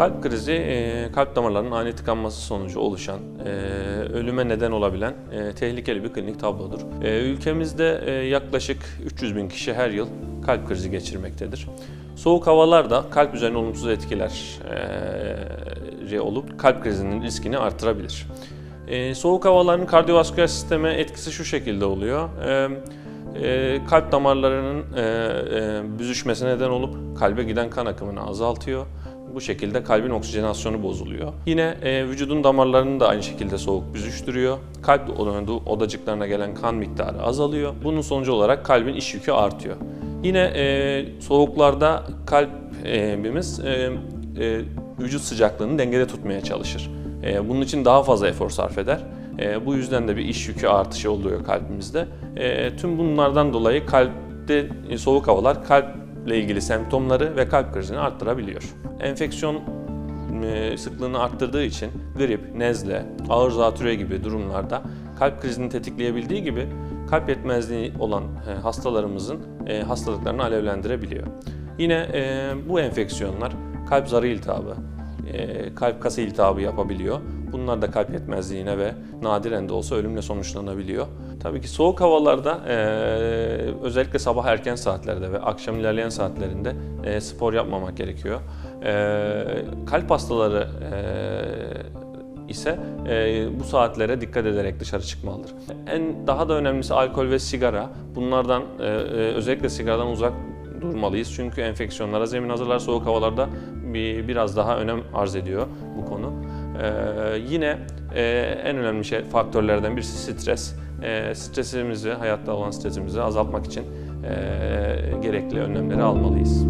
Kalp krizi, e, kalp damarlarının ani tıkanması sonucu oluşan, e, ölüme neden olabilen e, tehlikeli bir klinik tablodur. Ülkemizde yaklaşık 300 bin kişi her yıl kalp krizi geçirmektedir. Soğuk havalar da kalp üzerine olumsuz etkiler e, olup kalp krizinin riskini artırabilir. Soğuk havaların kardiyovasküler sisteme etkisi şu şekilde oluyor. E, e, kalp damarlarının e, e, büzüşmesine neden olup kalbe giden kan akımını azaltıyor. Bu şekilde kalbin oksijenasyonu bozuluyor. Yine e, vücudun damarlarını da aynı şekilde soğuk büzüştürüyor. Kalp oda- odacıklarına gelen kan miktarı azalıyor. Bunun sonucu olarak kalbin iş yükü artıyor. Yine e, soğuklarda kalbimiz e, e, vücut sıcaklığını dengede tutmaya çalışır. E, bunun için daha fazla efor sarf eder. E, bu yüzden de bir iş yükü artışı oluyor kalbimizde. E, tüm bunlardan dolayı kalpte e, soğuk havalar kalple ilgili semptomları ve kalp krizini arttırabiliyor. Enfeksiyon e, sıklığını arttırdığı için grip, nezle, ağır zatürre gibi durumlarda kalp krizini tetikleyebildiği gibi kalp yetmezliği olan e, hastalarımızın e, hastalıklarını alevlendirebiliyor. Yine e, bu enfeksiyonlar kalp zarı iltihabı, e, kalp kası iltihabı yapabiliyor. Bunlar da kalp yetmezliğine ve nadiren de olsa ölümle sonuçlanabiliyor. Tabii ki soğuk havalarda e, özellikle sabah erken saatlerde ve akşam ilerleyen saatlerinde e, spor yapmamak gerekiyor. E, kalp hastaları e, ise e, bu saatlere dikkat ederek dışarı çıkmalıdır. En daha da önemlisi alkol ve sigara. Bunlardan e, özellikle sigaradan uzak durmalıyız. Çünkü enfeksiyonlara zemin hazırlar. Soğuk havalarda bir, biraz daha önem arz ediyor bu konu. Ee, yine e, en önemli şey faktörlerden birisi stres. Ee, stresimizi, hayatta olan stresimizi azaltmak için e, gerekli önlemleri almalıyız.